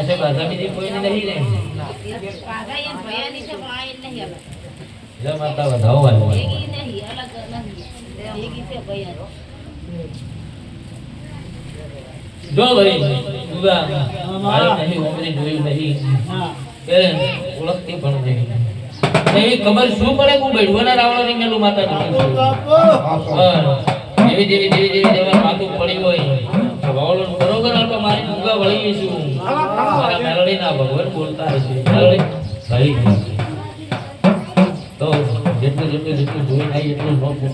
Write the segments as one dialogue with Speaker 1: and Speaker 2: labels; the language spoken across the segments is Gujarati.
Speaker 1: પછી પાછા બીજી કોઈ નહીં ને માતા. જો ભાઈ દુગા મારે નહીં ઉમરી નહીં. કે ઓળખતી પણ નહીં. એવી ખબર શું પડે હું બેડવાના રાવણો ની મેલું માતા જેવી જેવી જેવી જેવી જેવા માથું પડી હોય. વાવળો આવી એટલું ન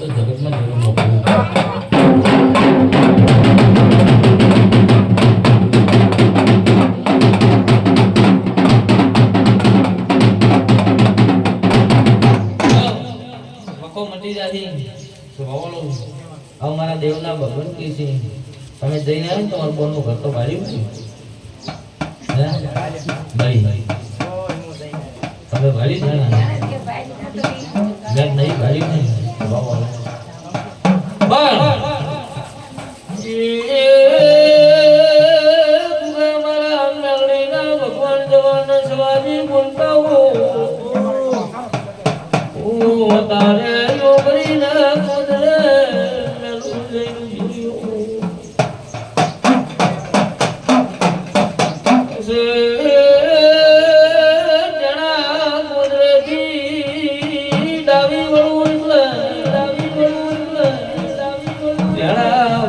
Speaker 1: હવે મારા દેવના ભગવાન કે છે તમે જઈને આવ્યો તમારું બોનનું ઘર તો ભાઈ નહીં. તમે ભારી છે ને? નહીં ભારી નહીં. બાબા પણ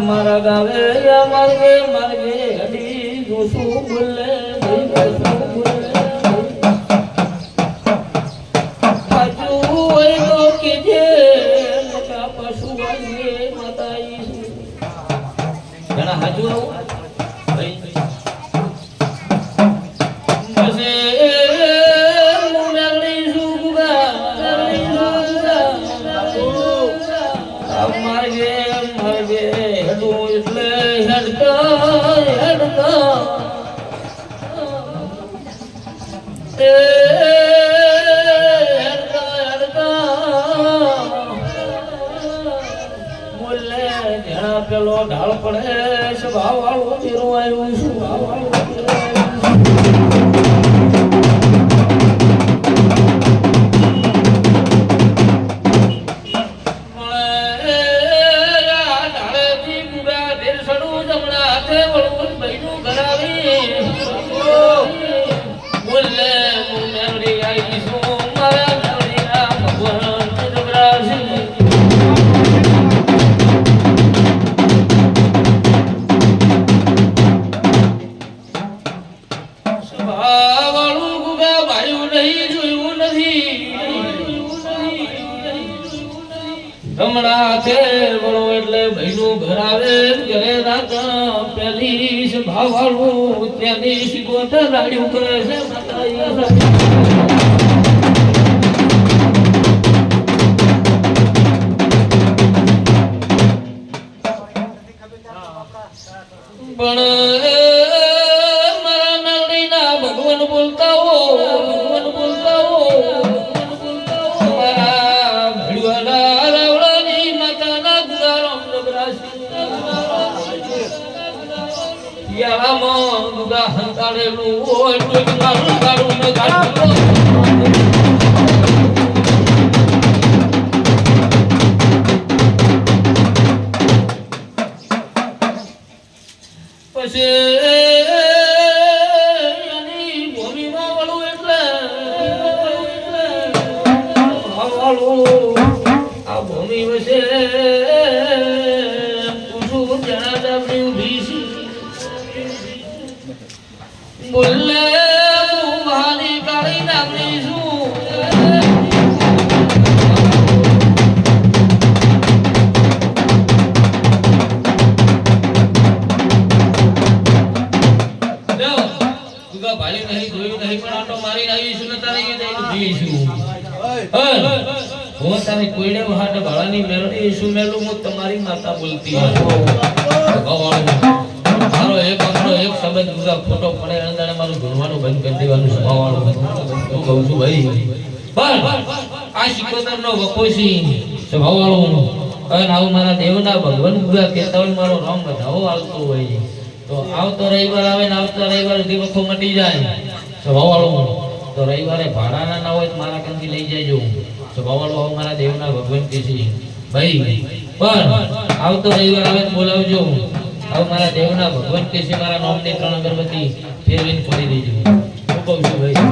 Speaker 1: મારા ગાવે માર્ગે માર્ગે અડી જોશું બોલે. ઘણા હાજુ આવું? માર્ગે માર્ગે હેડું એટલે હેડતા હેડતા એ પેલો ઢાળ પડે, સ્વભાવ ભાવ વાળું તેરું આવ્યું છું હમણાં છે વળો એટલે ભાઈનું ઘર આવે ઘરે રાજા છે ભાવાળું ત્યાંની શીખવતા રાડ્યું કરે છે. યારામાં દુગા હંતાડેલું હોય તો ગાડું ગાડું ને ગાડું ભૂમિ વચ્ચે તારે કોઈને વહાટે ભાળાની ઈસુ મેલું હું તમારી માતા બોલતી મારો એક આંકડો, એક શબ્દ દુગા ખોટો પડે અને મારું ભણવાનું બંધ કરી દેવાનું સ્વભાવવાનું હું કહું છું ભાઈ પણ આ સિકોતર નો વકોશી સ્વભાવવાળો અને આવું મારા દેવના ભગવાન દુગા કહેતા હોય મારો રામ વધાવો આવતો હોય તો આવતો રવિવાર આવે ને આવતો રવિવાર દિવસો મટી જાય. સ્વભાવવાળો તો રવિવારે ભાડાના ના હોય તો મારા કંથી લઈ જજો સ્વભાવવાળો આવું મારા દેવના ભગવાન કે છે. ભાઈ પણ આવતો રવિવાર આવે બોલાવજો હવે મારા દેવના ભગવાન કે છે, મારા નામની ત્રણ અગરબત્તી ફેરવીને ફરી દેજો. હું કહું છું, ભાઈ,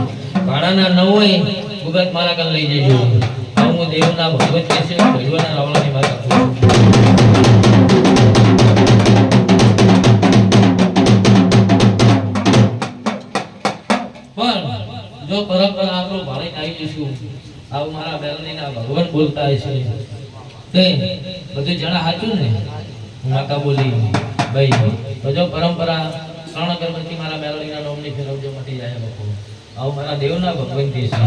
Speaker 1: ભાડાના ન હોય ભગત મારા કાન લઈ જજો. હવે હું દેવના ભગવાન કે છે ભગવાનના રાવણાની વાત આપું છું. પણ જો પરંપરા આપણો ભાળે આવી જશું, આવું મારા બેલનીના ભગવાન બોલતા હશે. તે બધું જણા સાચું ને? માતા બોલી. ભાઈ તો જો પરંપરા ત્રણ અગરબત્તી મારા બેલનીના નોમની ફેરવજો મટી જાય લોકો. આવું મારા દેવના ભગવાનથી છે.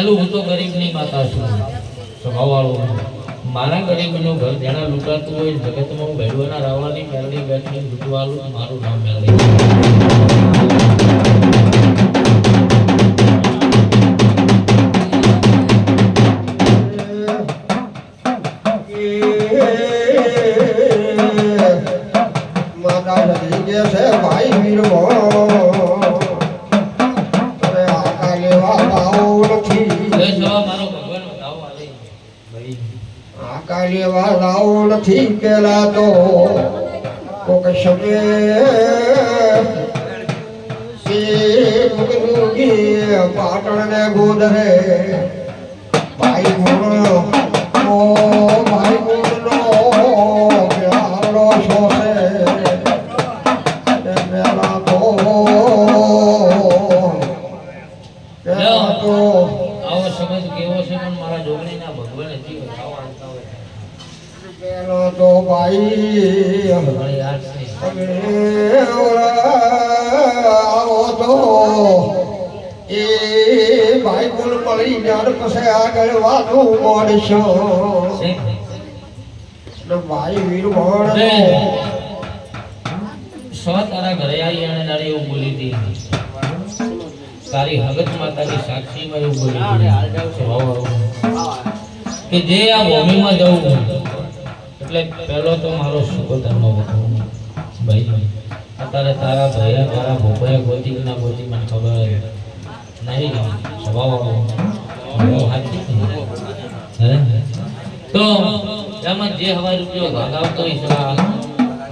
Speaker 1: મેલું હું તો ગરીબની માતા છું. સ્વભાવવાળો મારા ગરીબનું ઘર જેના લૂંટાતું હોય જગતમાં હું ભેડવાના રાવણાની મેળવી બેઠી લૂંટવાલું મારું નામ મેલડી
Speaker 2: આકા લેવા નથી પેલા તો કોક સમય પાટણ ને ગોદરે. ભાઈ ગુણ ઓ ભાઈ ગુણ નો પ્યારો શોષે એ ભાઈ ગુણ મળી જાણ પછી આગળ વાતું મળશો ભાઈ વીર ભણ
Speaker 1: સો તારા ઘરે આવી અને તારે એવું બોલી હતી. તારી હગત માતાની સાક્ષીમાં એવું બોલી. કે જે આ ભૂમિમાં જવું એટલે પહેલો તો મારો સુકોતરનો હતો. ભાઈ. અત્યારે તારા ભયા તારા ભોપયા ગોતી ના ગોતી મને ખબર નહીં. હે? તો એમાં જે હવા રૂપિયો ભાગ એ આ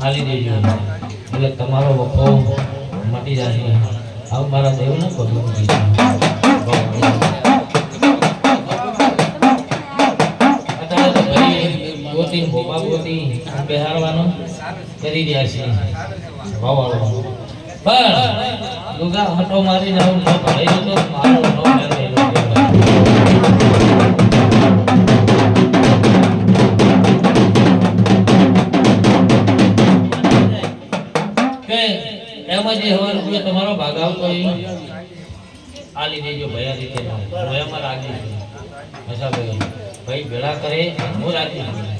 Speaker 1: હાલી દેજો. એટલે તમારો વખો મટી જશે આવું મારા દેવને ભગવાન ગોતી ભોપા ગોતી કરી રહ્યા છે ભાવવાળો પણ લુગા હટો મારીને આવું ન ભરાઈ તો મારો ન એમાં જે હવા રૂપિયો તમારો ભાગ આવતો હોય આલી દેજો ભયામાં રાખી હસા ભાઈ ભાઈ ભેળા કરે, હું છું.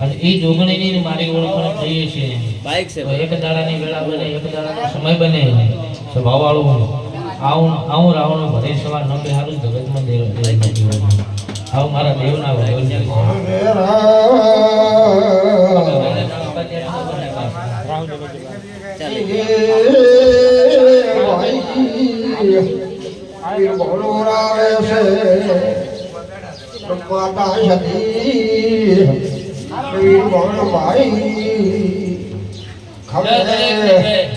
Speaker 1: અને એ જોગણીની ની મારી ઓળખાણ થઈ છે
Speaker 3: બાઈક છે
Speaker 1: એક દાડાની વેળા બને એક દાડાનો સમય બને સ્વભાવ વાળું આવું આવું રાવણ ભરે સવાર ન બેહારું જગતમાં દેવ. આવું મારા દેવના ભગવાન છે.
Speaker 2: અરે રા. માતા સતી ખબર
Speaker 1: દરેક